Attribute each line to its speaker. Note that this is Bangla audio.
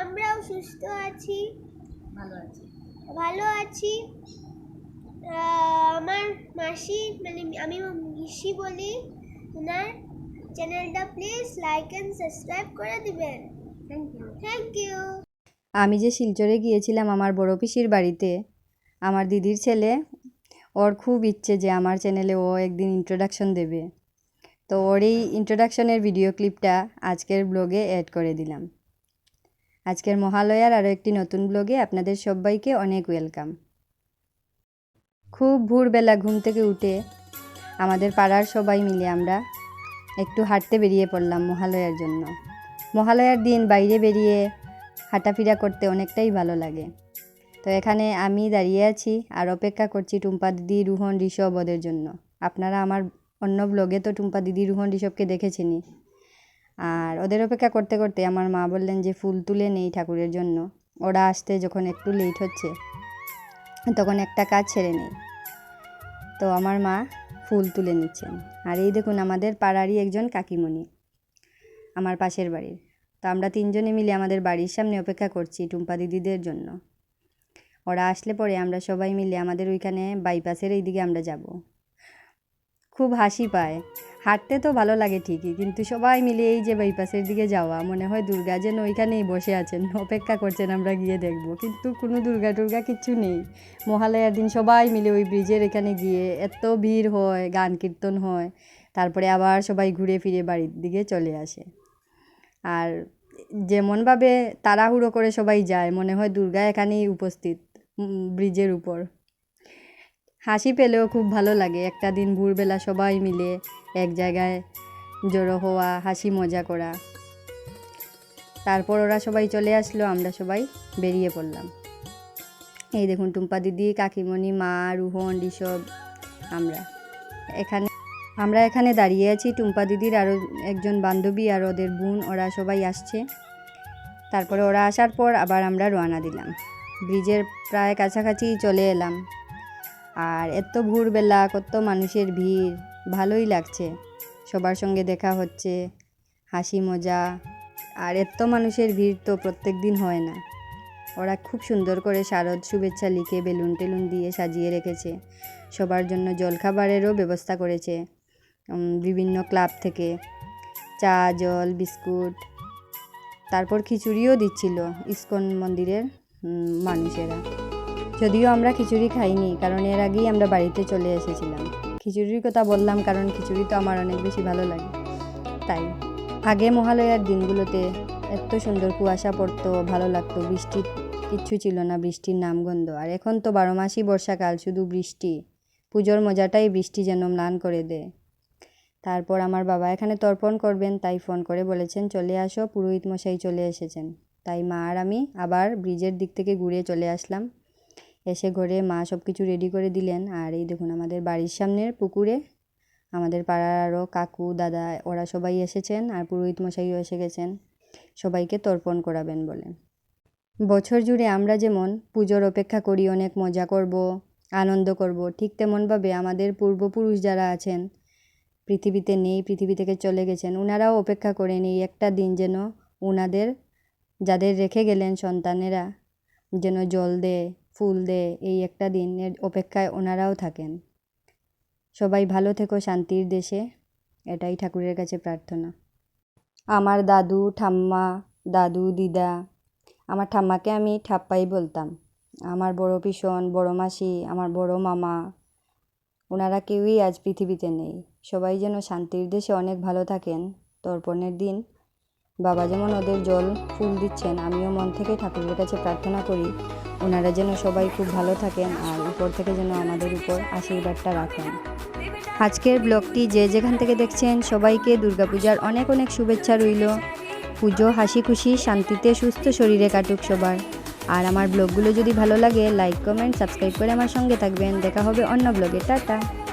Speaker 1: আমরাও সুস্থ আছি।
Speaker 2: ভালো আছে।
Speaker 1: ভালো আছি। আমার মাসি মানে আমি মিশি বলি ওনার চ্যানেলটা প্লিজ লাইক অ্যান্ড সাবস্ক্রাইব করে দিবেন।
Speaker 2: থ্যাংক ইউ
Speaker 1: থ্যাংক ইউ
Speaker 3: আমি যে শিলচরে গিয়েছিলাম আমার বড় পিসির বাড়িতে আমার দিদির ছেলে ওর খুব ইচ্ছে যে আমার চ্যানেলে ও একদিন ইন্ট্রোডাকশন দেবে। তো ওর এই ইন্ট্রোডাকশনের ভিডিও ক্লিপটা আজকের ব্লগে অ্যাড করে দিলাম। আজকের মহালয়ার আরও একটি নতুন ব্লগে আপনাদের সবাইকে অনেক ওয়েলকাম। খুব ভোরবেলা ঘুম থেকে উঠে আমাদের পাড়ার সবাই মিলে আমরা একটু হাঁটতে বেরিয়ে পড়লাম মহালয়ার জন্য। মহালয়ার দিন বাইরে বেরিয়ে হাঁটাফিরা করতে অনেকটাই ভালো লাগে। তো এখানে আমি দাঁড়িয়ে আছি আর অপেক্ষা করছি টুম্পা দিদি, রুহন, ঋষভ ওদের জন্য। আপনারা আমার অন্য ব্লগে তো টুম্পা দিদি, রুহন, ঋষভকে দেখেছেনই। আর ওদের অপেক্ষা করতে করতে আমার মা বললেন যে ফুল তুলে নেই ঠাকুরের জন্য। ওরা আসতে যখন একটু লেট হচ্ছে, তখন একটা কাজ ছেড়ে নেই। তো আমার মা ফুল তুলে নিচ্ছেন। আর এই দেখুন আমাদের পাড়ারই একজন কাকিমণি, আমার পাশের বাড়ির। তো আমরা তিনজনে মিলে আমাদের বাড়ির সামনে অপেক্ষা করছি টুম্পা দিদিদের জন্য। ওরা আসলে পরে আমরা সবাই মিলে আমাদের ওইখানে বাইপাসের এইদিকে আমরা যাব। খুব হাসি পায়। হাঁটতে তো ভালো লাগে ঠিকই, কিন্তু সবাই মিলে এই যে বাইপাসের দিকে যাওয়া, মনে হয় দুর্গা যেন ওইখানেই বসে আছেন, অপেক্ষা করছেন আমরা গিয়ে দেখব, কিন্তু কোনো দুর্গা টুর্গা কিচ্ছু নেই। মহালয়ার দিন সবাই মিলে ওই ব্রিজের এখানে গিয়ে এত ভিড় হয়, গান কীর্তন হয়, তারপরে আবার সবাই ঘুরে ফিরে বাড়ির দিকে চলে আসে। আর যেমনভাবে তাড়াহুড়ো করে সবাই যায়, মনে হয় দুর্গা এখানেই উপস্থিত ব্রিজের উপর। হাসি পেলেও খুব ভালো লাগে, একটা দিন ভোরবেলা সবাই মিলে এক জায়গায় জড়ো হওয়া, হাসি মজা করা। তারপর ওরা সবাই চলে আসলো, আমরা সবাই বেরিয়ে পড়লাম। এই দেখুন টুম্পা দিদি, কাকিমণি, মা, রুহন, ঋষভ, আমরা। এখানে আমরা এখানে দাঁড়িয়ে আছি, টুম্পা দিদির আরও একজন বান্ধবী আর ওদের বোন, ওরা সবাই আসছে। তারপরে ওরা আসার পর আবার আমরা রওনা দিলাম। ব্রিজের প্রায় কাছাকাছি চলে এলাম। আর এত ভোরবেলা কত মানুষের ভিড় ভালোই লাগছে। সবার সঙ্গে দেখা হচ্ছে, হাসি মজা, আর এত মানুষের ভিড় তো প্রত্যেক দিন হয় না। ওরা খুব সুন্দর করে শারদ শুভেচ্ছা লিখে বেলুন টেলুন দিয়ে সাজিয়ে রেখেছে। সবার জন্য জলখাবারেরও ব্যবস্থা করেছে বিভিন্ন ক্লাব থেকে। চা, জল, বিস্কুট, তারপর খিচুড়িও দিচ্ছিল ইস্কন মন্দিরের মানুষেরা। যদিও আমরা খিচুড়ি খাইনি, কারণ এর আগেই আমরা বাড়িতে চলে এসেছিলাম। খিচুড়ির কথা বললাম কারণ খিচুড়ি তো আমার অনেক বেশি ভালো লাগে। তাই আগে মহালয়ার দিনগুলোতে এত সুন্দর কুয়াশা পড়তো, ভালো লাগতো, বৃষ্টি কিচ্ছু ছিল না, বৃষ্টির নামগন্ধ আর এখন তো বারো মাসই বর্ষাকাল, শুধু বৃষ্টি। পুজোর মজাটাই বৃষ্টি যেন ম্লান করে দেয় তারপর আমার বাবা এখানে তর্পণ করবেন, তাই ফোন করে বলেছেন, চলে আসো। পুরোহিত মশাই চলে এসেছেন। তাই মা আর আমি আবার ব্রিজের দিক থেকে ঘুরে চলে আসলাম। এসে ঘরে মা সব কিছু রেডি করে দিলেন। আর এই দেখুন আমাদের বাড়ির সামনের পুকুরে আমাদের পাড়ার আরও কাকু, দাদা, ওরা সবাই এসেছেন আর পুরোহিত মশাইও এসে গেছেন। সবাইকে তর্পণ করাবেন বলে। বছর জুড়ে আমরা যেমন পুজোর অপেক্ষা করি, অনেক মজা করব, আনন্দ করব, ঠিক তেমনভাবে আমাদের পূর্বপুরুষ যারা আছেন, পৃথিবীতে নেই, পৃথিবী থেকে চলে গেছেন ওনারাও অপেক্ষা করেন এই একটা দিন যেন ওনাদের যাদের রেখে গেলেন সন্তানেরা, যেন জল দেয় ফুল দেয় এই একটা দিনের অপেক্ষায় ওনারাও থাকেন। সবাই ভালো থেকো শান্তির দেশে, এটাই ঠাকুরের কাছে প্রার্থনা। আমার দাদু, ঠাম্মা, দাদু, দিদা, আমার ঠাম্মাকে আমি ঠাপ্পাই বলতাম। আমার বড় পিসন, বড় মাসি, আমার বড় মামা, ওনারা কেউই আজ পৃথিবীতে নেই। সবাই যেন শান্তির দেশে অনেক ভালো থাকেন। তর্পণের দিন বাবা যেমন ওদের জল ফুল দিচ্ছেন, আমিও মন থেকে ঠাকুরের কাছে প্রার্থনা করি। ওনারা যেন সবাই খুব ভালো থাকেন আর উপর থেকে যেন আমাদের উপর আশীর্বাদটা রাখেন। আজকের ব্লগটি যে যেখান থেকে দেখছেন সবাইকে দুর্গাপূজার অনেক অনেক শুভেচ্ছা রইল। পুজো হাসি খুশি, শান্তিতে সুস্থ শরীরে কাটুক সবার। আর আমার ব্লগগুলো যদি ভালো লাগে, লাইক, কমেন্ট, সাবস্ক্রাইব করে আমার সঙ্গে থাকবেন। দেখা হবে অন্য ব্লগে। টাটা।